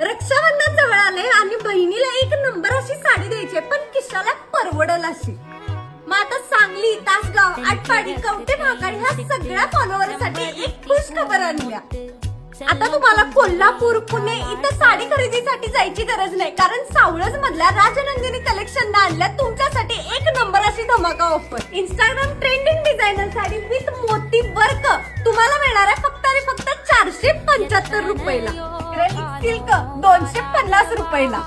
रक्षाबंधन जवळ आले आणि बहिणीला एक नंबर अशी साडी द्यायची आहे, पण किशाला परवडल अशी? मग आता सांगली तासगाव आटपाडी कवटे महाकाळ ह्या सगळ्या फॉलोअरसाठी एक खुश खबर आणल्या आता तुम्हाला कोल्हापूर पुणे इथं साडी खरेदीसाठी जायची गरज नाही कारण सावळज मधल्या राजनंदिनी कलेक्शन आणल्या तुमच्यासाठी एक नंबर अशी धमाका offer Instagram trending designer sari with मोती दोनशे पन्नास रुपयाला.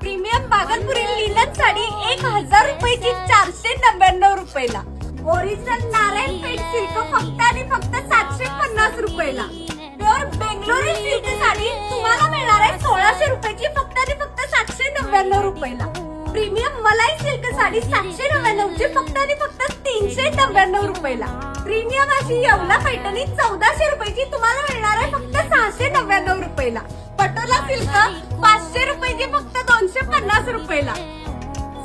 प्रीमियम बागलपुरी लिनन साडी एक हजार रुपयाची चारशे नव्याण्णव रुपयाला. ओरिजिनल नारायण पेठ सिल्क फक्त आणि फक्त सातशे पन्नास रुपयाला. प्युअर बेंगलोरी सिल्क साडी तुम्हाला मिळणार आहे सोळाशे रुपयाची फक्त आणि फक्त सातशे नव्याण्णव रुपयाला. प्रीमियम मलाई सिल्क साडी सातशे नव्याण्णव ची फक्त आणि फक्त तीनशे नव्याण्णव रुपयाला. प्रीमियम अशी येवला पैठणी चौदाशे रुपयाची तुम्हाला मिळणार आहे फक्त सहाशे नव्याण्णव रुपयाला. असतील का? पाचशे रुपयाची फक्त दोनशे पन्नास रुपयाला.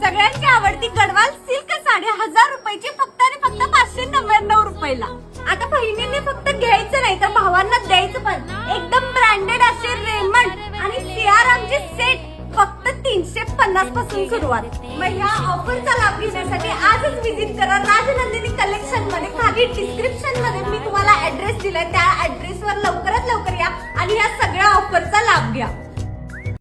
सगळ्यांची आवडती गडवाल सिल्क साडे हजार रुपयाची फक्त आणि फक्त पाचशे नव्याण्णव रुपयाला. आता बहिणींनी फक्त घ्यायचं नाही तर भावांना द्यायचं पण. एकदम ब्रँडेड असे रेमंड आणि सीआर आमचे सेट फक्त तीनशे पन्नासपासून सुरुवात. मग ह्या ऑफरचा लाभ घेण्यासाठी आजच विजिट करा. राजनंदिनी कलेक्शनमध्ये खाली डिस्क्रिप्शनमध्ये मी तुम्हाला ऍड्रेस दिलाय. त्या ऍड्रेसवर लवकरात लवकर या आणि ह्या ऑफरचा लाभ घ्या.